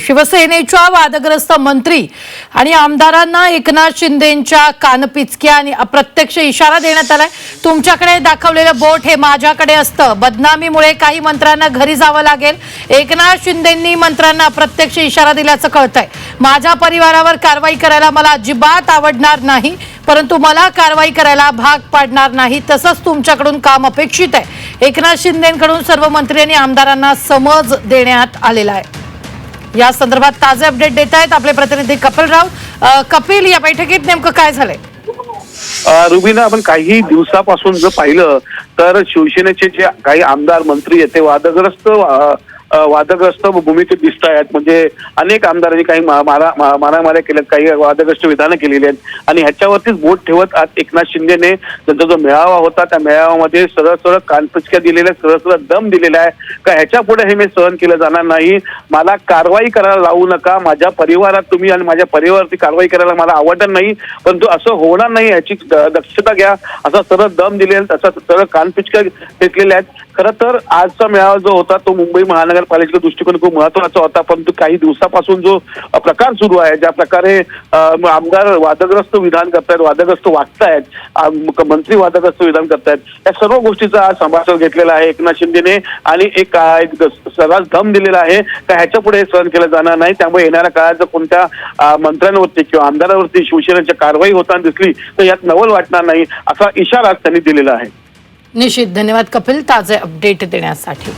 शिवसेनेच्या वादग्रस्त मंत्री आणि आमदारांना एकनाथ शिंदेच्या कानपिचक्या आणि अप्रत्यक्ष इशारा देण्यात आलाय. तुमच्याकडे दाखवलेलं बोट हे माझ्याकडे असतं. बदनामीमुळे काही मंत्र्यांना घरी जावं लागेल. एकनाथ शिंदेंनी मंत्र्यांना अप्रत्यक्ष इशारा दिल्याचं कळतंय. माझ्या परिवारावर कारवाई करायला मला अजिबात आवडणार नाही परंतु मला कारवाई करायला भाग पाडणार नाही. तसंच तुमच्याकडून काम अपेक्षित आहे. एकनाथ शिंदेकडून सर्व मंत्री आणि आमदारांना समज देण्यात आलेला आहे. या संदर्भात ताजे अपडेट देत आहेत आपले प्रतिनिधी कपिल राव. कपिल या बैठकीत नेमकं काय झालंय? रुबीना आपण काही दिवसापासून जर पाहिलं तर शिवसेनेचे जे काही आमदार मंत्री आहेत ते वादग्रस्त वादग्रस्त भूमिकेत दिसत आहेत. म्हणजे अनेक आमदारांनी काही मा- मारा मा- मारामाऱ्या केल्यात काही वादग्रस्त विधानं केलेली आहेत. आणि ह्याच्यावरतीच बोट ठेवत आज एकनाथ शिंदेने त्यांचा जो मेळावा होता त्या मेळाव्यामध्ये सरळ सरळ कानपचक्या दिलेल्या सरळ सरळ दम दिलेला आहे. का ह्याच्या पुढे हे मी सहन केलं जाणार नाही. मला कारवाई करायला लावू नका. माझ्या परिवारात तुम्ही आणि माझ्या परिवारावरती कारवाई करायला मला आवडत नाही. परंतु असं होणार नाही याची द- दक्षता घ्या. असा सरळ दम दिलेला तसा सरळ कानपिचक्या घेतलेल्या आहेत. खरं तर आजचा मेळावा जो होता तो मुंबई महानगर महानगरपालिकेच्या दृष्टिकोन खूप महत्त्वाचा होता परंतु काही दिवसापासून जो प्रकार सुरू आहे ज्या प्रकारे आमदार वादग्रस्त विधान करतायत वादग्रस्त वागतायत मंत्री वादग्रस्त विधान करतायत या सर्व गोष्टीचा आज समाचार घेतलेला आहे एकनाथ शिंदेने आणि एक अ, सर्रास दम दिलेला आहे का ह्याच्या पुढे सहन केलं जाणार नाही. त्यामुळे येणाऱ्या काळात जर कोणत्या मंत्र्यांवरती किंवा आमदारावरती शिवसेनेची कारवाई होताना दिसली तर यात नवल वाटणार नाही असा इशारा त्यांनी दिलेला आहे. निश्चित. धन्यवाद कपिल. ताजे अपडेट देण्यासाठी.